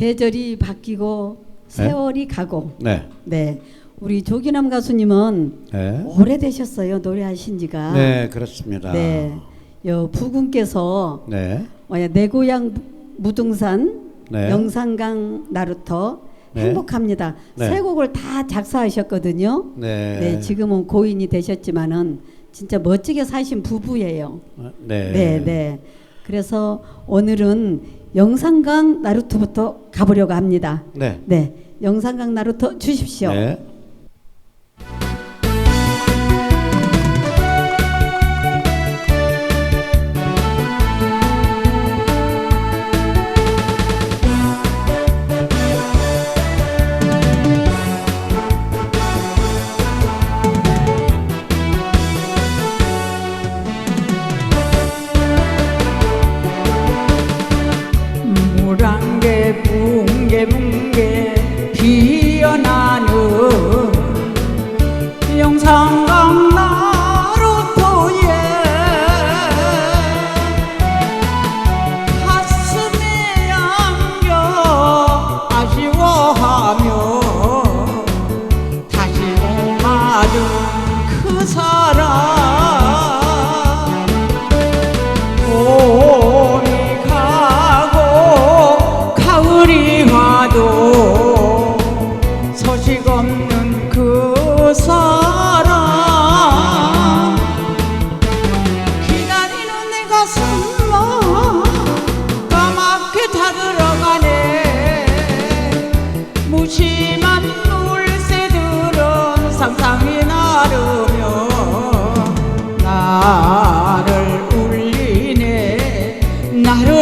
계절이 바뀌고 세월이 가고 네. 네 우리 조기남 가수님은 네. 오래되셨어요 노래하신 지가 네, 그렇습니다. 네. 여 부군께서 네. 뭐야 내 고향 무등산 네. 영산강 나루터 네. 행복합니다 네. 세 곡을 다 작사하셨거든요 네. 네 지금은 고인이 되셨지만은 진짜 멋지게 사신 부부예요 어, 네. 네, 네. 그래서 오늘은 영산강 나루토부터 가보려고 합니다. 네. 네, 영산강 나루토 주십시오. 네.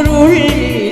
나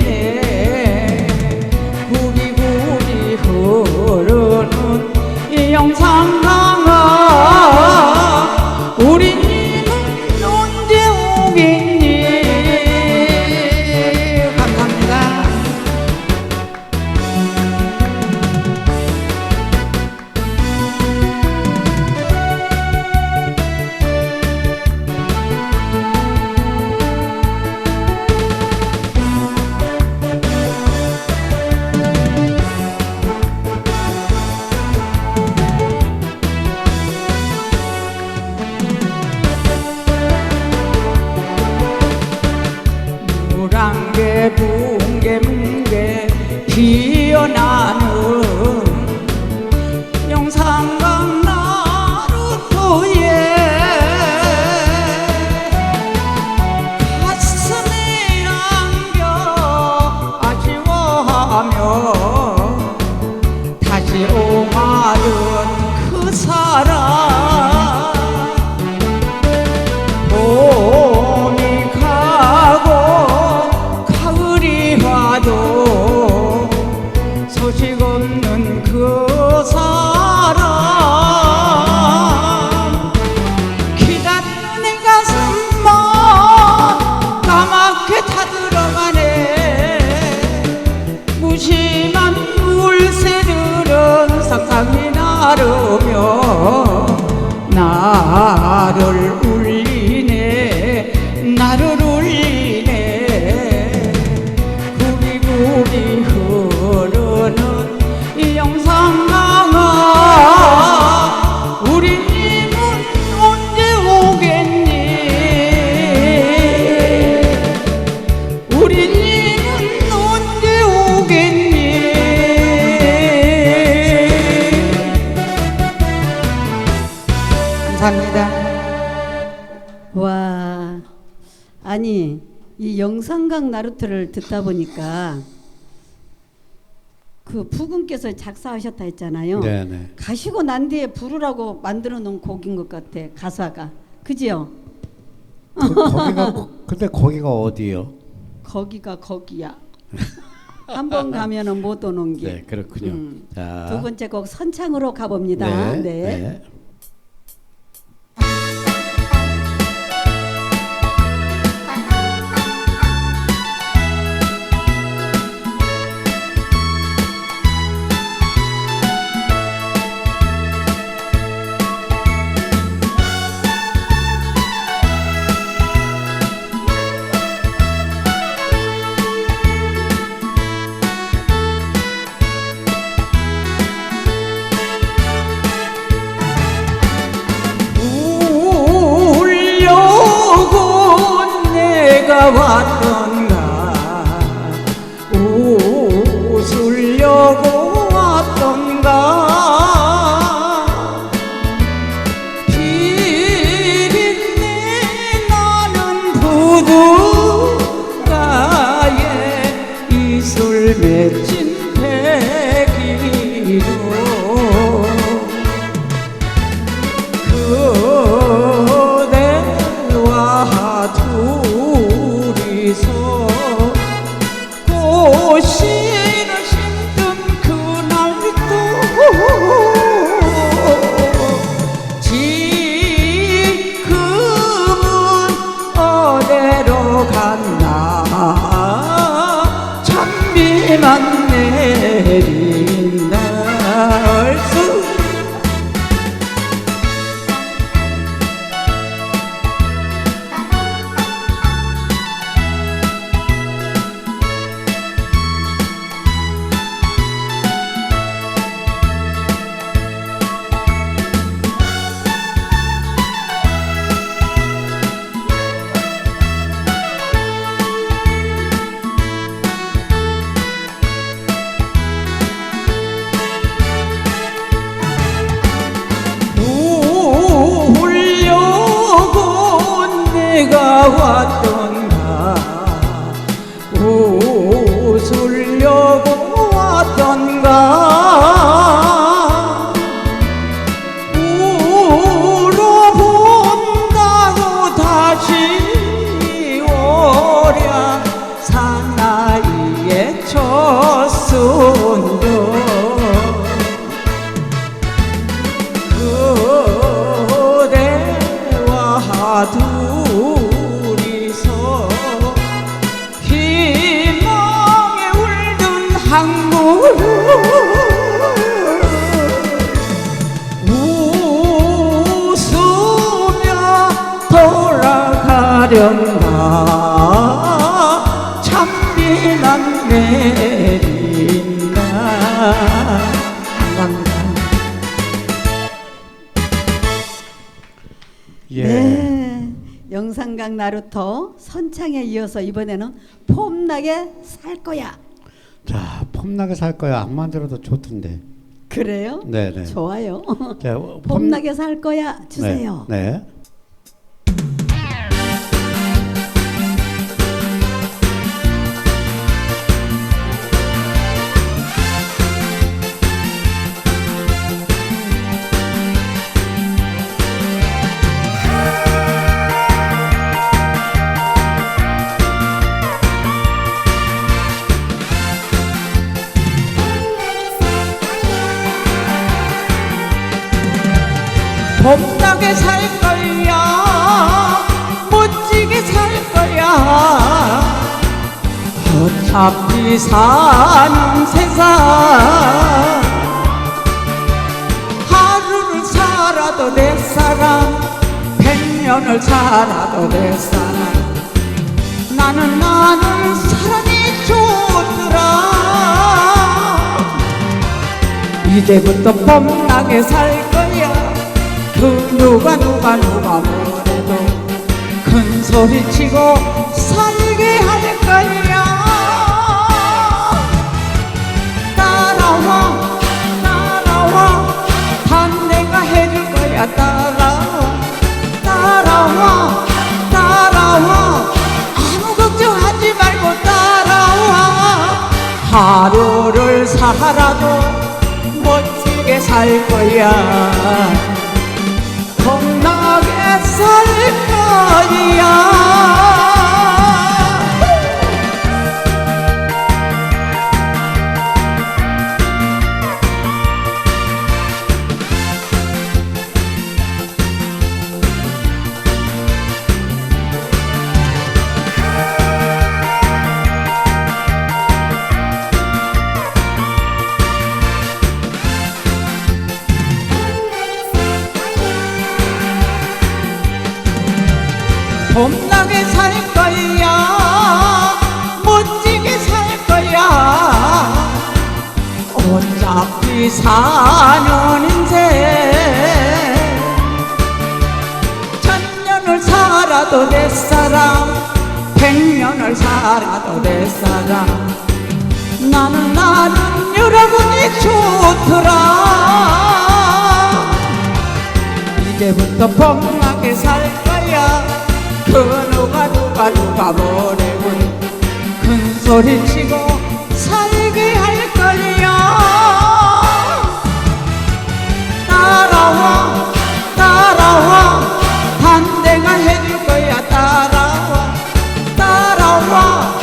뭉괴 피어나는 영산강 나루토에 가슴에 안겨 아쉬워하며 다시 오마른 나를 울 와, 아니 이 영산강 나루토를 듣다 보니까 그 부군께서 작사하셨다 했잖아요. 네, 네. 가시고 난 뒤에 부르라고 만들어 놓은 곡인 것 같아 가사가 그지요? 그, 거기가 거- 근데 거기가 어디요? 거기가 거기야. 한 번 가면은 못 오는 길. 네, 그렇군요. 음. 자. 두 번째 곡 선창으로 가봅니다. 네. 네. gawat tuh 돌아가련가 참비난 내린다. 예. 네. 영상각 나루터 선창에 이어서 이번에는 폼나게 살 거야. 자, 폼나게 살 거야. 안 만 들어도 좋던데. 그래요? 네, 네. 좋아요. 자, 폼- 폼나게 살 거야 주세요. 네. 네. 봄나게 살 거야 멋지게 살 거야 어차피 사는 세상. 하루를 살아도 내 사람 백년을 살아도 내 사람 나는 나는 사랑이 좋더라. 이제부터 봄나게 살 거야 그 누가 누가 누가 뭐래도 큰 소리 치고 살게 할 거야 따라와 따라와. 반대가 해줄 거야 따라와. 따라와 따라와. 아무 걱정하지 말고 따라와. 하루를 살아도 멋지게 살 거야 거 야 봄나게 살 거야. 멋지게 살 거야. 어차피 사는 인생 천년을 살아도 내 사람 백년을 살아도 내 사랑. 나는 나는 여러분이 좋더라. 이제부터 뻔 누가 누가 뭐래군 큰 소리 치고 살게 할 거야 따라와 따라와. 반대가 해줄 거야 따라와. 따라와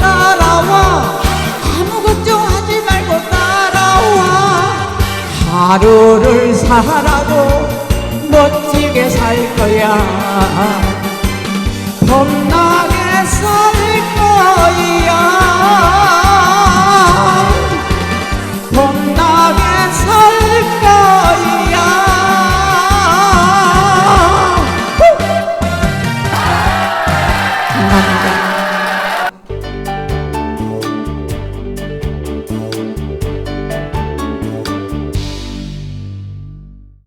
따라와. 아무 걱정하지 말고 따라와. 하루를 살아도 멋지게 살 거야